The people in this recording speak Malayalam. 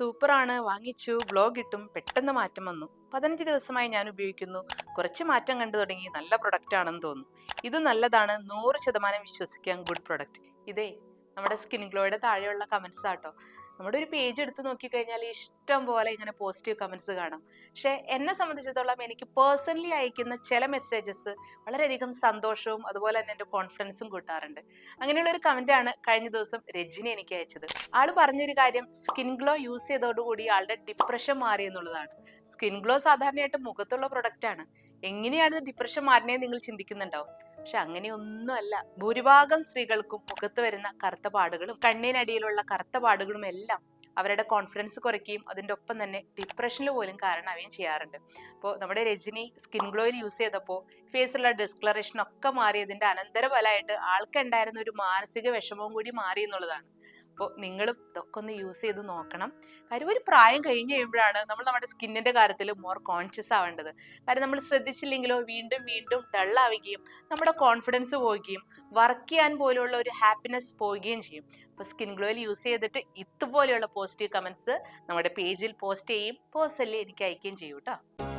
സൂപ്പറാണ്. വാങ്ങിച്ചു ബ്ലോഗ് ഇട്ടും പെട്ടെന്ന് മാറ്റം വന്നു. പതിനഞ്ച് ദിവസമായി ഞാൻ ഉപയോഗിക്കുന്നു. കുറച്ച് മാറ്റം കണ്ടു തുടങ്ങി. നല്ല പ്രൊഡക്റ്റ് ആണെന്ന് തോന്നുന്നു. ഇത് നല്ലതാണ്. നൂറ് ശതമാനം വിശ്വസിക്കാം ഗുഡ് പ്രൊഡക്റ്റ് ഇതേ നമ്മുടെ സ്കിൻ ഗ്ലോയുടെ താഴെയുള്ള കമൻസ് ആട്ടോ. നമ്മുടെ ഒരു പേജ് എടുത്ത് നോക്കിക്കഴിഞ്ഞാൽ ഇഷ്ടം പോലെ ഇങ്ങനെ പോസിറ്റീവ് കമൻസ് കാണാം. പക്ഷെ എന്നെ സംബന്ധിച്ചിടത്തോളം എനിക്ക് പേഴ്സണലി അയക്കുന്ന ചില മെസ്സേജസ് വളരെയധികം സന്തോഷവും അതുപോലെ തന്നെ എന്റെ കോൺഫിഡൻസും കൂട്ടാറുണ്ട്. അങ്ങനെയുള്ള ഒരു കമന്റാണ് കഴിഞ്ഞ ദിവസം രജിനി എനിക്ക് അയച്ചത്. ആൾ പറഞ്ഞൊരു കാര്യം സ്കിൻ ഗ്ലോ യൂസ് ചെയ്തതോടുകൂടി ആളുടെ ഡിപ്രഷൻ മാറി എന്നുള്ളതാണ്. സ്കിൻ ഗ്ലോ സാധാരണയായിട്ട് മുഖത്തുള്ള പ്രൊഡക്റ്റാണ് എങ്ങനെയാണ് ഡിപ്രഷൻ മാറിനെ നിങ്ങൾ ചിന്തിക്കുന്നുണ്ടാവും. പക്ഷെ അങ്ങനെയൊന്നുമല്ല. ഭൂരിഭാഗം സ്ത്രീകൾക്കും മുഖത്ത് വരുന്ന കറുത്ത പാടുകളും കണ്ണിനടിയിലുള്ള കറുത്ത പാടുകളും എല്ലാം അവരുടെ കോൺഫിഡൻസ് കുറയ്ക്കുകയും അതിന്റെ ഒപ്പം തന്നെ ഡിപ്രഷനിൽ പോലും കാരണമാവുകയും ചെയ്യാറുണ്ട്. അപ്പോൾ നമ്മുടെ രജനി സ്കിൻ ഗ്ലോയിൽ യൂസ് ചെയ്തപ്പോൾ ഫേസിലുള്ള ഡിസ്ക്ലറേഷൻ ഒക്കെ മാറിയതിന്റെ അനന്തരഫലമായിട്ട് ആൾക്കുണ്ടായിരുന്ന ഒരു മാനസിക വിഷമവും കൂടി മാറി എന്നുള്ളതാണ്. അപ്പോൾ നിങ്ങളും ഇതൊക്കെ ഒന്ന് യൂസ് ചെയ്ത് നോക്കണം. കാര്യം ഒരു പ്രായം കഴിഞ്ഞ് കഴിയുമ്പോഴാണ് നമ്മൾ നമ്മുടെ സ്കിന്നിന്റെ കാര്യത്തിൽ മോർ കോൺഷ്യസ് ആവേണ്ടത്. കാര്യം നമ്മൾ ശ്രദ്ധിച്ചില്ലെങ്കിലോ വീണ്ടും വീണ്ടും ഡള്ളാവുകയും നമ്മുടെ കോൺഫിഡൻസ് പോവുകയും വർക്ക് ചെയ്യാൻ പോലുള്ള ഒരു ഹാപ്പിനെസ് പോവുകയും ചെയ്യും. അപ്പോൾ സ്കിൻ ഗ്ലോയിൽ യൂസ് ചെയ്തിട്ട് ഇതുപോലെയുള്ള പോസിറ്റീവ് കമൻസ് നമ്മുടെ പേജിൽ പോസ്റ്റ് ചെയ്യും പേഴ്സണലി എനിക്ക് അയക്കുകയും ചെയ്യും കേട്ടോ